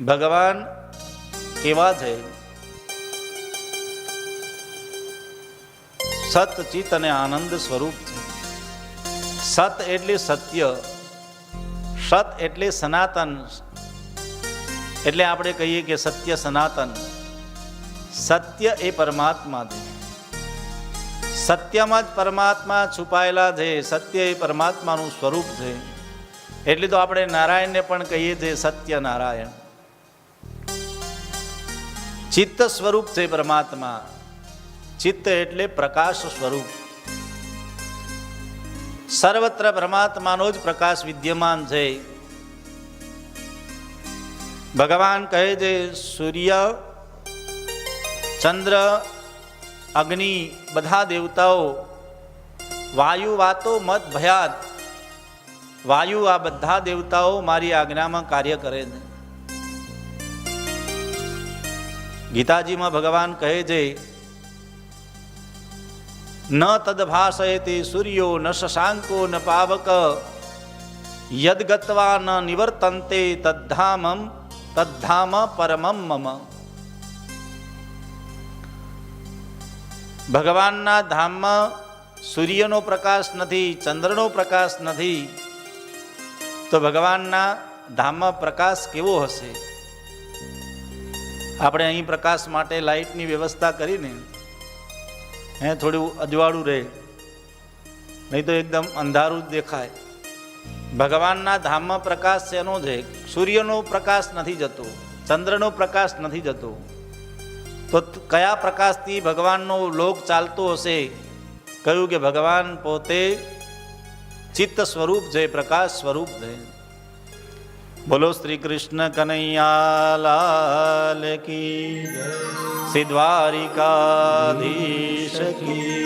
ભગવાન કેવા છે? સત ચિત અને આનંદ સ્વરૂપ છે. સત એટલે સત્ય, સત એટલે સનાતન. એટલે આપણે કહીએ કે સત્ય સનાતન. સત્ય એ પરમાત્મા છે. સત્યમાં જ પરમાત્મા છુપાયેલા છે, સત્ય એ પરમાત્માનું સ્વરૂપ છે. એટલે તો આપણે નારાયણને પણ કહીએ છીએ સત્ય નારાયણ. ચિત્ત સ્વરૂપ છે પરમાત્મા. ચિત્ત એટલે પ્રકાશ સ્વરૂપ. સર્વત્ર પરમાત્માનો જ પ્રકાશ વિદ્યમાન છે. ભગવાન કહે છે, સૂર્ય, ચંદ્ર, અગ્નિ, બધા દેવતાઓ, વાયુ વાતો મત ભયાત. વાયુ આ બધા દેવતાઓ મારી આજ્ઞામાં કાર્ય કરે છે. ગીતાજીમાં ભગવાન કહે છે, ન તદભાષયતે સૂર્યો ન શશાંકો ન પાવક યદગત્વા ન નિવર્તન્તે તદ્ધામમ તદ્ધામ પરમમ મમ. ભગવાનના ધામમાં સૂર્યનો પ્રકાશ નથી, ચંદ્રનો પ્રકાશ નથી, તો ભગવાનના ધામમાં પ્રકાશ કેવો હશે? આપણે અહીં પ્રકાશ માટે લાઇટની વ્યવસ્થા કરીને, હે, થોડું અજવાળું રહે. નહીં તો એકદમ અંધારું જ દેખાય. ભગવાનના ધામમાં પ્રકાશ શેનો છે? સૂર્યનો પ્રકાશ નથી જતો, ચંદ્રનો પ્રકાશ નથી જતો. તો કયા પ્રકાશથી ભગવાનનો લોક ચાલતો હશે? કહ્યું કે ભગવાન પોતે ચિત્ત સ્વરૂપ છે, પ્રકાશ સ્વરૂપ છે. બોલો શ્રી કૃષ્ણ કનૈયાલાલ કી શ્રી દ્વારિકાધીશ કી.